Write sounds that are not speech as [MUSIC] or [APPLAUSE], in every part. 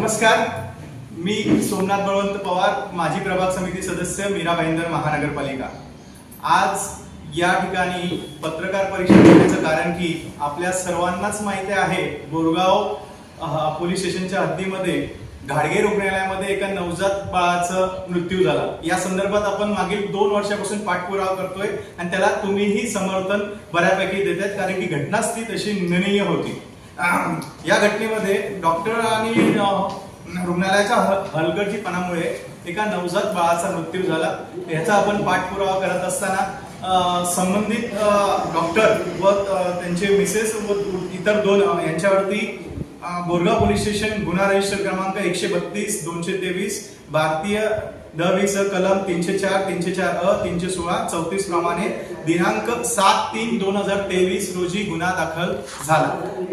नमस्कार. मी सोमनाथ बळवंत पवार माजी प्रभाग समिती सदस्य मीरा भाईंदर महानगरपालिका. आज या ठिकाणी पत्रकार परिषद घेण्याचं कारण की आपल्या सर्वांनाच माहिती आहे बोरगाव पोलीस स्टेशनच्या हद्दीमध्ये घाडगे रुग्णालयामध्ये एका नवजात बाळाचा मृत्यू झाला. या संदर्भात आपण मागील दोन वर्षापासून पाठपुरावा करतोय आणि त्याला तुम्हीही समर्थन बऱ्यापैकी देत आहेत कारण की घटनाच ती तशी निंदनीय होती. [CLEARS THROAT] या घटनेमध्ये डॉक्टर आणि रुग्णालयाच्या हलगर्जीपणामुळे एका नवजात बाळाचा मृत्यू झाला. याचा आपण पाठपुरावा करत असताना संबंधित डॉक्टर व त्यांचे मिसेस व इतर दोन यांच्यावरती बोरगाव पोलीस स्टेशन गुन्हा रजिस्टर क्रमांक एकशे बत्तीस दोनशे तेवीस भारतीय दवीस कलम तीनशे चार तीनशे चार अ तीनशे सोळा चौतीस प्रमाणे दिनांक सात तीन दोन हजार तेवीस रोजी गुन्हा दाखल झाला.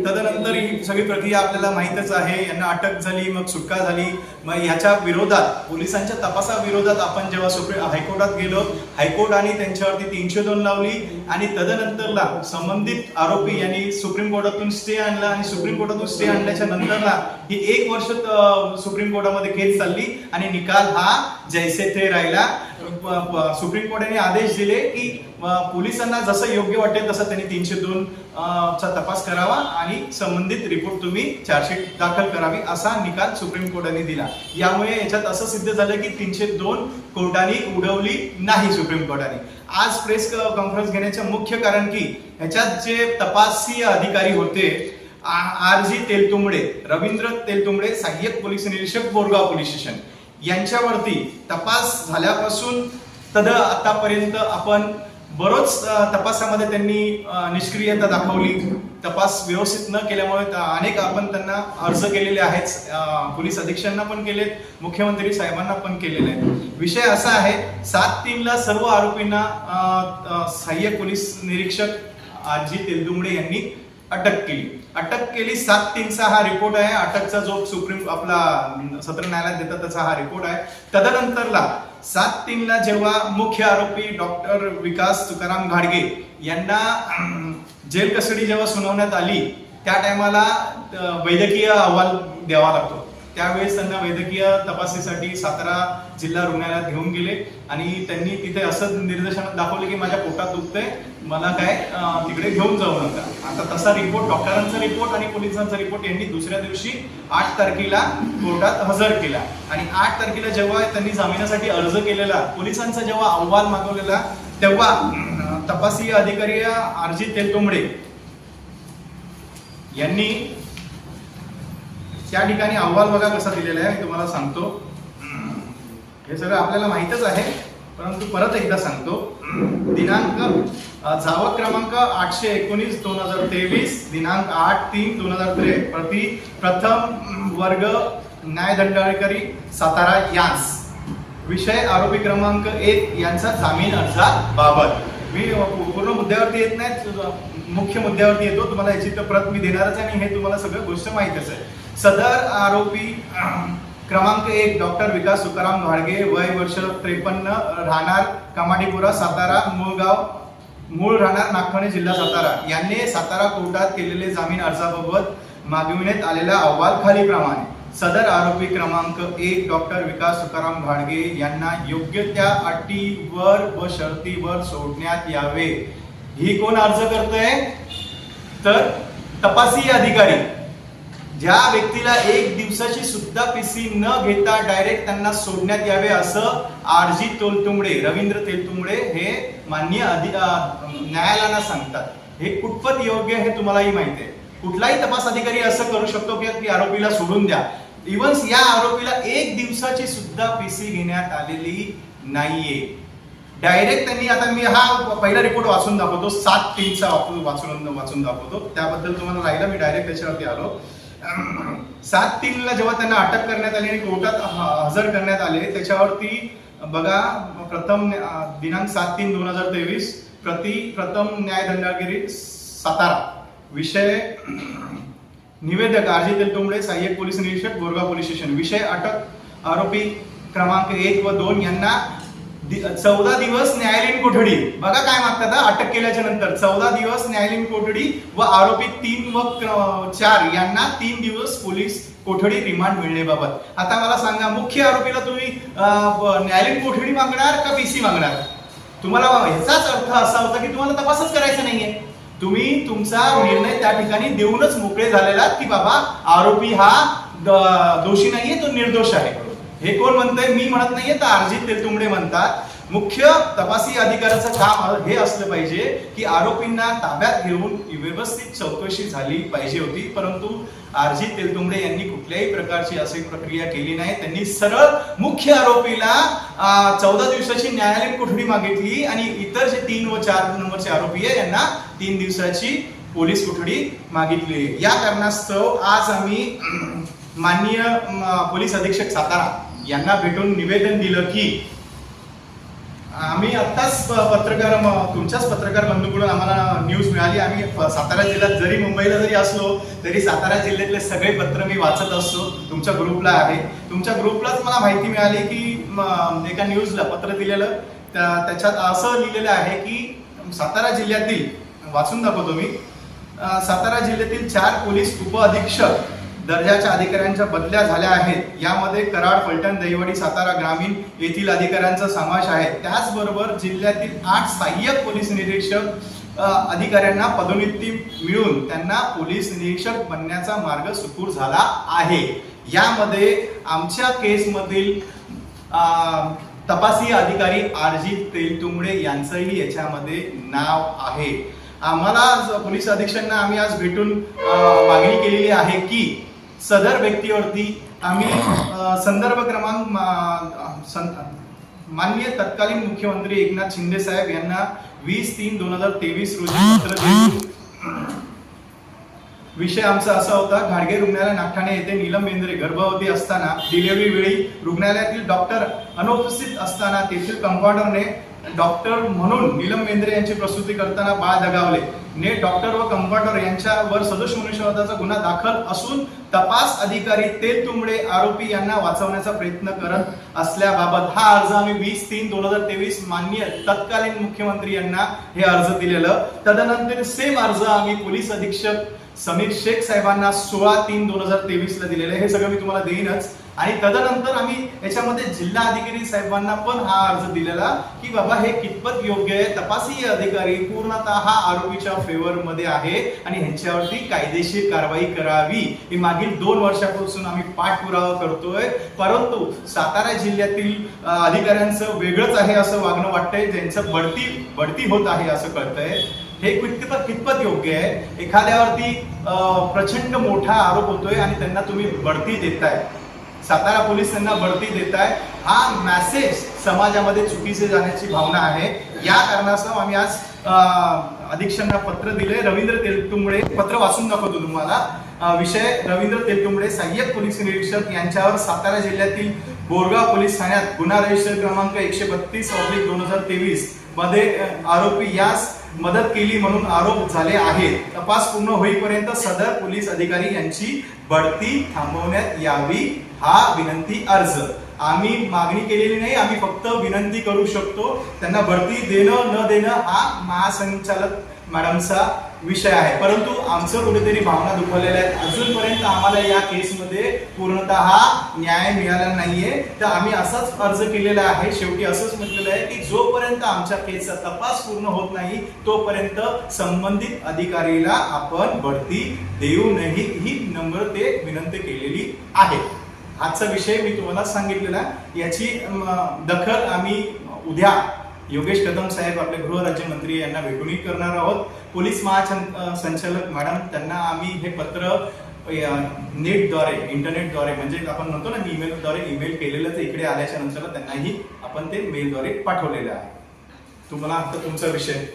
तदनंतर ही सगळी प्रक्रिया आपल्याला माहीतच आहे. यांना अटक झाली मग सुटका झाली. मग याच्या विरोधात पोलिसांच्या तपासाविरोधात आपण जेव्हा सुप्रीम हायकोर्टात गेलो हायकोर्टाने त्यांच्यावरती तीनशे दोन लावली आणि तदनंतरला संबंधित आरोपी यांनी सुप्रीम कोर्टातून स्टे आणला आणि सुप्रीम कोर्टातून स्टे आणल्याच्या नंतरला ही एक वर्ष सुप्रीम कोर्टामध्ये केस चालली आणि निकाल हा जैसे थे राहिला. सुप्रीम कोर्टाने आदेश दिले की पोलिसांना जसं योग्य वाटेल तसं त्यांनी तीनशे दोन चा तपास करावा आणि संबंधित रिपोर्ट तुम्ही चार्जशीट दाखल करावी असा निकाल सुप्रीम कोर्टाने दिला. यामुळे याच्यात असं सिद्ध झालं की तीनशे दोन कोर्टाने उडवली नाही सुप्रीम कोर्टाने. आज प्रेस कॉन्फरन्स घेण्याचं मुख्य कारण की ह्याच्यात जे तपासीय अधिकारी होते आर जी तेलतुंबडे रवींद्र तेलतुंबडे सहाय्यक पोलीस निरीक्षक बोरगाव पोलीस स्टेशन. यांच्यावरती तपास झाल्यापासून तद आतापर्यंत आपण बरोच तपासामध्ये त्यांनी निष्क्रियता दाखवली. तपास व्यवस्थित न केल्यामुळे अनेक आपण त्यांना अर्ज केलेले आहेत. पोलीस अधीक्षकांना पण केलेत मुख्यमंत्री साहेबांना पण केलेले आहेत. विषय असा आहे सात तीनला सर्व आरोपींना सहाय्य सहाय्यक पोलीस निरीक्षक आजी तेलदुंबडे यांनी अटक केली. अटक केली सात तीनचा हा रिपोर्ट आहे. अटकचा जो सुप्रीम आपला सत्र न्यायालयात देतात त्याचा हा रिपोर्ट आहे. तदनंतरला सात तीनला जेव्हा मुख्य आरोपी डॉक्टर विकास तुकाराम घाडगे यांना जेल कस्टडी जेव्हा सुनावण्यात आली त्या टायमाला वैद्यकीय अहवाल द्यावा लागतो. त्यावेळेस त्यांना वैद्यकीय तपासणीसाठी सातारा जिल्हा रुग्णालयात घेऊन गेले. आणि त्यांनी तिथे असं निर्देशनात दाखवले की माझ्या पोटात दुखतंय मला काय तिकडे घेऊन जाऊ नका. आता तसा रिपोर्ट डॉक्टरांचा रिपोर्ट आणि पोलिसांचा रिपोर्ट यांनी दुसऱ्या दिवशी आठ तारखेला कोर्टात हजर केला. आणि आठ तारखेला जेव्हा त्यांनी जामिनासाठी अर्ज केलेला पोलिसांचा जेव्हा अहवाल मागवलेला तेव्हा तपासीय तपासी अधिकारी आरजी तेलतुंबडे यांनी त्या ठिकाणी अहवाल बघा कसा दिलेला आहे मी तुम्हाला सांगतो. हे सगळं आपल्याला माहीतच आहे परंतु परत एकदा सांगतो. दिनांक जावक क्रमांक आठशे एकोणीस दोन हजार तेवीस दिनांक आठ तीन दोन हजार त्रे प्रति प्रथम वर्ग न्यायदंडाधिकारी सातारा यांस. विषय आरोपी क्रमांक एक यांचा जामीन अर्जाबाबत मी पूर्ण मुद्द्यावरती येत नाही मुख्य मुद्द्यावरती येतो तुम्हाला याची तर प्रत मी देणारच आहे आणि हे तुम्हाला सगळं गोष्ट माहीतच आहे. सदर आरोपी क्रमांक एक डॉक्टर विकास तुकाराम घाडगे वय वर्ष त्रेपन्न राहणार कमाडीपुरा सातारा मूळ गाव मूळ राहणार नागठाणे जिल्हा सातारा. यांनी सातारा कोर्टात केलेले जामीन अर्जाबाबत मागविण्यात आलेला अहवाल खालीप्रमाणे सदर आरोपी क्रमांक एक डॉक्टर विकास तुकाराम घाडगे यांना योग्य त्या अटीवर व शर्तीवर सोडण्यात यावे. ही कोण अर्ज करतोय? तर तपासी अधिकारी. ज्या व्यक्तीला एक दिवसाची सुद्धा पीसी न घेता डायरेक्ट त्यांना सोडण्यात यावे असं आरजी तोलतुंबडे रवींद्र तेलतुंबडे हे मान्य अधि न्यायालयाला सांगतात. हे कुठपत योग्य हे तुम्हालाही माहिती आहे. कुठलाही तपास अधिकारी असं करू शकतो की आरोपीला सोडून द्या. इव्हन्स या आरोपीला एक दिवसाची सुद्धा पीसी घेण्यात आलेली नाहीये. डायरेक्ट त्यांनी आता मी हा पहिला रिपोर्ट वाचून दाखवतो. सात तीनचा वाचून वाचून दाखवतो. त्याबद्दल तुम्हाला राहिलं मी डायरेक्ट त्याच्यावरती आलो. सात तीनला जेव्हा त्यांना अटक करण्यात आली आणि कोर्टात ह- हजर करण्यात आले त्याच्यावरती बघा प्रथम दिनांक सात तीन दोन हजार तेवीस प्रति प्रथम न्यायदंडागिरी सातारा. विषय निवेदक आरजी तेलतुंबडे सहाय्यक पोलीस निरीक्षक बोरगाव पोलीस स्टेशन. विषय अटक आरोपी क्रमांक एक व दोन यांना चौदा दिवस न्यायालयीन कोठडी. बघा काय मागतात अटक केल्याच्यानंतर. चौदा दिवस न्यायालयीन कोठडी व आरोपी तीन व चार यांना तीन दिवस पोलीस कोठडी रिमांड मिळण्याबाबत. आता मला सांगा मुख्य आरोपीला तुम्ही न्यायालयीन कोठडी मागणार का पीसी मागणार? तुम्हाला ह्याचाच अर्थ असा होता की तुम्हाला तपासच करायचा नाहीये. तुम्ही तुमचा निर्णय त्या ठिकाणी देऊनच मोकळे झालेला की बाबा आरोपी हा दोषी नाहीये तो निर्दोष आहे. हे कोण म्हणतंय? मी म्हणत नाहीये तर अर्जित तेलतुंबडे म्हणतात. मुख्य तपासी अधिकाऱ्याचं काम हे असलं पाहिजे की आरोपींना ताब्यात घेऊन व्यवस्थित चौकशी झाली पाहिजे होती. परंतु अर्जित तेलतुंबडे यांनी कुठल्याही प्रकारची अशी प्रक्रिया केली नाही. त्यांनी सरळ मुख्य आरोपीला चौदा दिवसाची न्यायालयीन कोठडी मागितली आणि इतर जे तीन व चार नंबरचे आरोपी आहे यांना तीन दिवसाची पोलीस कोठडी मागितली. या कारणास्तव आज आम्ही माननीय पोलीस अधीक्षक सातारा यांना भेटून निवेदन दिलं की आम्ही आत्ताच प- पत्रकार तुमच्याच पत्रकार बंधूकडून आम्हाला न्यूज मिळाली. आम्ही सातारा जिल्ह्यात जरी मुंबईला जरी असलो तरी सातारा जिल्ह्यातले सगळे पत्र मी वाचत असतो. तुमच्या ग्रुपला आहे. तुमच्या ग्रुपलाच मला माहिती मिळाली की एका न्यूजला पत्र दिलेलं. त्या- त्याच्यात असं लिहिलेलं आहे की सातारा जिल्ह्यातील वाचून दाखवतो मी सातारा जिल्ह्यातील चार पोलीस उप अधीक्षक दर्जाच्या अधिकाऱ्यांच्या बदल्या झाल्या आहेत. यामध्ये कराड फलटण दहिवडी सातारा ग्रामीण येथील अधिकाऱ्यांचा समावेश आहे. त्याचबरोबर जिल्ह्यातील आठ सहाय्यक पोलीस निरीक्षक अधिकाऱ्यांना पदोन्नती मिळून त्यांना पोलीस निरीक्षक बनण्याचा मार्ग सुकर झाला आहे. यामध्ये आमच्या केसमधील तपासी अधिकारी आरजित तेलतुंबडे यांचंही याच्यामध्ये नाव आहे. आम्हाला पोलीस अधीक्षकांना आम्ही आज भेटून मागणी केलेली आहे की सदर व्यक्तीवरती आम्ही संदर्भ क्रमांक मान्य माननीय तत्कालीन मुख्यमंत्री एकनाथ शिंदे साहेब यांना वीस तीन दोन हजार तेवीस रोजी पत्र देऊन विषय आमचा असा होता घाडगे रुग्णालय नागठाणे येथे नीलम बेंद्रे गर्भवती असताना डिलिव्हरी वेळी रुग्णालयातील डॉक्टर अनुपस्थित असताना तेथील कंपाऊंडरने डॉक्टर म्हणून नीलम मेंद्रे यांची प्रसूती करताना बाळ दगावले. ने डॉक्टर व कंपाउंडर यांच्यावर सदोष मनुष्यवादाचा गुन्हा दाखल असून तपास अधिकारी तेल तुंबडे आरोपी यांना वाचवण्याचा प्रयत्न करत असल्याबाबत हा अर्ज आम्ही वीस तीन दोन हजार तेवीस माननीय तत्कालीन मुख्यमंत्री यांना हे अर्ज दिलेलं. तदनंतर सेम अर्ज आम्ही पोलीस अधीक्षक समीर शेख साहेबांना सोळा तीन दोन हजार तेवीस ला दिलेलं हे सगळं मी तुम्हाला देईनच. आणि तदनंतर आम्ही याच्यामध्ये जिल्हा अधिकारी साहेबांना पण हा अर्ज दिलेला की बाबा हे कितपत योग्य आहे? तपासी अधिकारी पूर्णतः हा आरोपीच्या फेवर मध्ये आहे आणि ह्यांच्यावरती कायदेशीर कारवाई करावी. ही मागील दोन वर्षापासून आम्ही पाठपुरावा करतोय. परंतु सातारा जिल्ह्यातील अधिकाऱ्यांचं वेगळंच आहे असं वागणं वाटतंय. ज्यांचं बढती बढती होत आहे असं कळतंय. हे कितपत कितपत योग्य आहे? एखाद्यावरती प्रचंड मोठा आरोप होतोय आणि त्यांना तुम्ही बढती देताय. सातारा पोलीस त्यांना बढती देत आहे हा मॅसेज समाजामध्ये चुकीचे जाण्याची भावना आहे. या कारणास्तव आम्ही आज अधीक्षकांना पत्र दिले रवींद्र तेलतुंबडे पत्र वाचून दाखवतो तुम्हाला. विषय रवींद्र तेलतुंबडे सहाय्यक पोलीस निरीक्षक यांच्यावर सातारा जिल्ह्यातील बोरगाव पोलीस ठाण्यात गुन्हा रजिस्टर क्रमांक एकशे बत्तीस दोन हजार तेवीसमध्ये आरोपी यास मदत केली म्हणून आरोप झाले आहेत. तपास पूर्ण होईपर्यंत सदर पोलीस अधिकारी यांची बढती थांबवण्यात यावी हा विनंती अर्ज. आम्ही मागणी केलेली नाही आम्ही फक्त विनंती करू शकतो. त्यांना बढती देणं न देणं हा महासंचालक मॅडमचा विषय आहे. परंतु आमचं कुठेतरी भावना दुखवलेल्या आहेत. अजूनपर्यंत आम्हाला या केसमध्ये पूर्णतः न्याय मिळाला नाहीये. तर आम्ही असाच अर्ज केलेला आहे. शेवटी असंच म्हटलेलं आहे की जोपर्यंत आमच्या केसचा तपास पूर्ण होत नाही तोपर्यंत संबंधित अधिकारीला आपण बढती देऊ नये ही नम्रते विनंती केलेली आहे. आजचा विषय मी तुम्हाला सांगितलेला. याची दखल आम्ही उद्या योगेश कदम साहेब आपले गृहराज्यमंत्री यांना भेटूनही करणार आहोत. पोलीस महासंचालक मॅडम त्यांना आम्ही हे पत्र नेटद्वारे इंटरनेटद्वारे म्हणजे आपण म्हणतो ना ईमेलद्वारे ईमेल केलेलं तर इकडे आल्याच्यानंतर त्यांनाही आपण ते मेलद्वारे पाठवलेलं आहे. तुम्हाला आता तुमचा विषय.